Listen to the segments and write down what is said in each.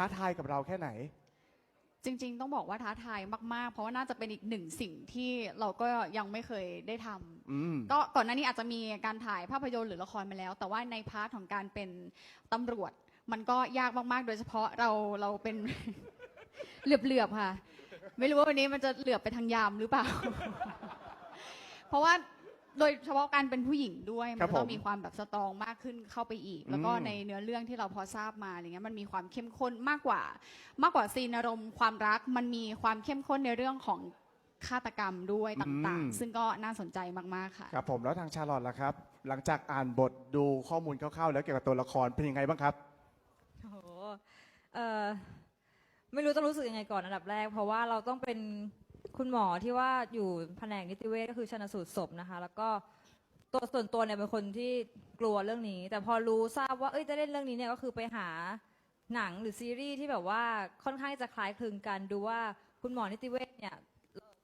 ท้าทายกับเราแค่ไหน จริง ๆ ต้องบอกว่าท้าทายมากๆ เพราะว่าน่าจะเป็นอีกหนึ่งสิ่งที่เราก็ยังไม่เคยได้ทำอืม ก็ก่อนหน้านี้อาจจะมีการถ่ายภาพยนตร์หรือละครมาแล้ว แต่ว่าในพาร์ทของการเป็นตำรวจ มันก็ยากมากๆ โดยเฉพาะเราเราเป็น เหลือบๆค่ะ ไม่รู้ว่าวันนี้มันจะเหลือบไปทางยามหรือเปล่า เพราะว่า โดยเฉพาะการเป็นผู้หญิงด้วยครัมับนต้องผมมีความแบบสตรองมากขึ้นเข้าไปอีก แล้วก็อืมในเนื้อเรื่องที่เราพอทราบมาอะไรเงี้ยมันมีความเข้มข้นมากกว่า มากกว่าซีนอารมณ์ความรัก มันมีความเข้มข้นในเรื่องของฆาตกรรมด้วยต่างๆซึ่งก็น่าสนใจมากๆค่ะ ครับผมแล้วทางชาลอตล่ะครับ หลังจากอ่านบทดูข้อมูลคร่าวๆแล้วเกี่ยวกับตัวละครเป็นยังไงบ้างครับ โอ้โหเอ่อไม่รู้ต้องรู้สึกยังไงก่อนอันดับแรก เพราะว่าเราต้องเป็น คุณหมอที่ว่าอยู่แผนกนิติเวชก็คือชนสูตรศพนะคะ แล้วก็ตัวส่วนตัวเนี่ยเป็นคนที่กลัวเรื่องนี้ แต่พอรู้ทราบว่าเอ้ยจะเล่นเรื่องนี้เนี่ยก็คือไปหาหนังหรือซีรีส์ที่แบบว่าค่อนข้างจะคล้ายคลึงกันดูว่าคุณหมอนิติเวชเนี่ย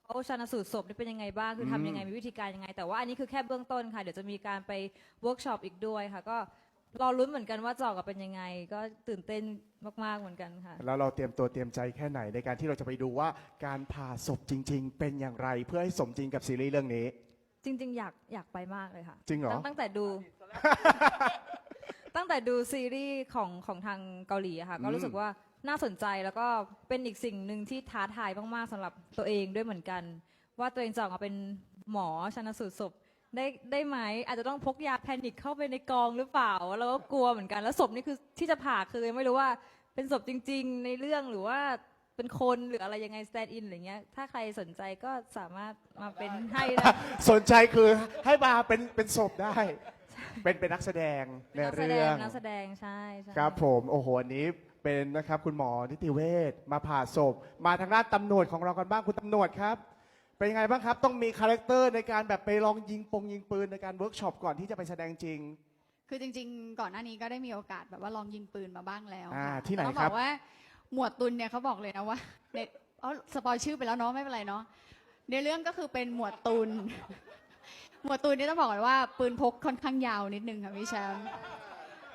เขาชนสูตรศพนี่เป็นยังไงบ้างคือทำยังไงมีวิธีการยังไง แต่ว่าอันนี้คือแค่เบื้องต้นค่ะ เดี๋ยวจะมีการไปเวิร์กช็อปอีกด้วยค่ะ ก็ รอลุ้นเหมือนกันว่าจะออกมาเป็นยังไง ก็ตื่นเต้นมากๆเหมือนกันค่ะ แล้วเราเตรียมตัวเตรียมใจแค่ไหนในการที่เราจะไปดูว่าการผ่าศพจริง ๆ เป็นอย่างไรเพื่อให้สมจริงกับซีรีส์เรื่องนี้ จริง ๆ อยากอยากไปมากเลยค่ะจริงเหรอ ตั้ตั้งแต่ดู ตั้งแต่ดูซีรีส์ของของทางเกาหลีอะค่ะก็รู้สึกว่าน่าสนใจแล้วก็เป็นอีกสิ่งหนึ่งที่ท้าทายมากๆสำหรับตัวเองด้วยเหมือนกัน ว่าตัวเองจะออกมาเป็นหมอชันสูตรศพ ได้ได้ไหมอาจจะต้องพกยาแพนิคเข้าไปในกองหรือเปล่าแล้วก็กลัวเหมือนกันแล้วศพนี่คือที่จะผ่าคือยังไม่รู้ว่าเป็นศพจริง ๆ ในเรื่องหรือว่าเป็นคนหรืออะไรยังไงสแตนด์อินอะไรเงี้ย ถ้าใครสนใจก็สามารถมาเป็นให้ได้ สนใจคือให้มาเป็นเป็นศพได้ เป็นเป็นนักแสดงในนักแสดเรื่องนักแสดงใช่ใช่ครับผมโอ้โหอันนี้เป็นนะครับคุณหมอนิติเวชมาผ่าศพ มาทางด้านตำรวจของเรากันบ้างคุณตำรวจครับ เป็นยังไงบ้างครับ ต้องมีคาแรคเตอร์ในการแบบไปลองยิงปงยิงปืนในการเวิร์กช็อปก่อนที่จะไปแสดงจริง คือจริง ๆ ก่อนหน้านี้ก็ได้มีโอกาสแบบว่าลองยิงปืนมาบ้างแล้วอ่าค่ะที่ไหนต้องครับบอกว่าหมวดตุนเนี่ยเขาบอกเลยนะว่าเน็ตเอาสปอยชื่อไปแล้วเนาะไม่เป็นไรเนาะในเรื่องก็คือเป็นหมวดตุนหมวดตุนนี่ต้องบอกเลยว่าปืนพกค่อนข้างยาวนิดนึงค่ะพี่แชมป์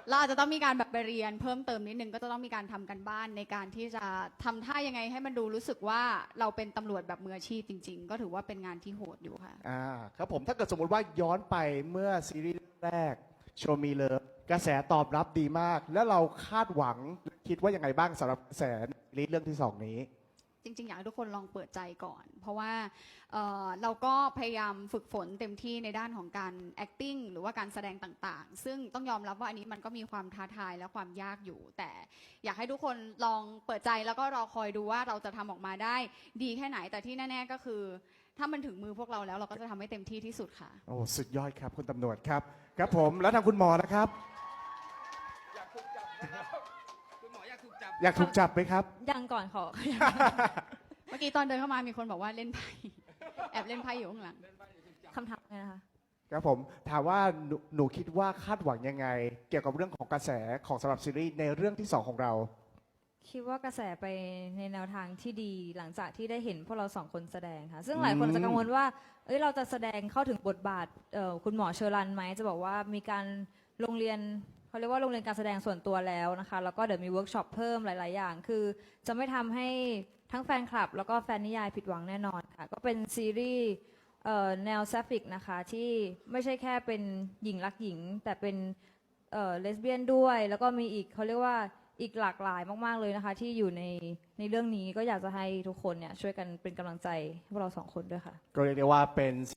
เราอาจจะต้องมีการแบบไปเรียนเพิ่มเติมนิดนึงก็จะต้องมีการทำกันบ้านในการที่จะทำท่ายังไงให้มันดูรู้สึกว่าเราเป็นตำรวจแบบมืออาชีพจริง ๆ ก็ถือว่าเป็นงานที่โหดอยู่ค่ะ อ่าครับผมถ้าเกิดสมมติว่าย้อนไปเมื่อซีรีส์แรกโชมีเลิฟกระแสตอบรับดีมาก แล้วเราคาดหวังคิดว่ายังไงบ้างสำหรับกระแสซีรีส์เรื่องที่สองนี้ จริง ๆ อยากให้ทุกคนลองเปิดใจก่อน เพราะว่าเอ่อเราก็พยายามฝึกฝนเต็มที่ในด้านของการ acting หรือว่าการแสดงต่างๆ ซึ่งต้องยอมรับว่าอันนี้มันก็มีความท้าทายและความยากอยู่ แต่อยากให้ทุกคนลองเปิดใจแล้วก็รอคอยดูว่าเราจะทำออกมาได้ดีแค่ไหนแต่ที่แน่ ๆ ก็คือ ถ้ามันถึงมือพวกเราแล้วเราก็จะทำให้เต็มที่ที่สุดค่ะ โอ้สุดยอดครับคุณตำรวจครับ ครับผมแล้วทางคุณหมอนะครับ อยากถูกจับนะครับคุณหมออยากถูกจับ อยากถูกจับไหมครับ ยังก่อนขอ เมื่อกี้ตอนเดินเข้ามามีคนบอกว่าเล่นไพ่แอบเล่นไพ่อยู่ข้างหลังคำถามไงนะคะครับผมถามว่าหนูหนูคิดว่าคาดหวังยังไง เกี่ยวกับเรื่องของกระแสของสำหรับซีรีส์ในเรื่องที่สองของเรา คิดว่ากระแสไปในแนวทางที่ดีหลังจากที่ได้เห็นพวกเราสองคนแสดงค่ะ ซึ่งหลายคนอืมจะกังวลว่า เอ้ยเราจะแสดงเข้าถึงบทบาทเอ่อคุณหมอเชอรันไหมจะบอกว่ามีการโรงเรียน เขาเรียกว่าโรงเรียนการแสดงส่วนตัวแล้วนะคะ แล้วก็เดี๋ยวมีเวิร์กช็อปเพิ่มหลาย ๆ อย่าง คือจะไม่ทำให้ทั้งแฟนคลับ แล้วก็แฟนนิยายผิดหวังแน่นอนค่ะ ก็เป็นซีรีส์เอ่อแนวแซฟิกนะคะ ที่ไม่ใช่แค่เป็นหญิงรักหญิง แต่เป็นเอ่อเลสเบี้ยนด้วย แล้วก็มีอีกเขาเรียกว่าอีกหลากหลายมาก ๆ เลยนะคะ ที่อยู่ในในเรื่องนี้ก็อยากจะให้ทุกคนเนี่ยช่วยกันเป็นกำลังใจให้พวกเราสองคนด้วยค่ะ ก็เรียกได้ว่าเป็น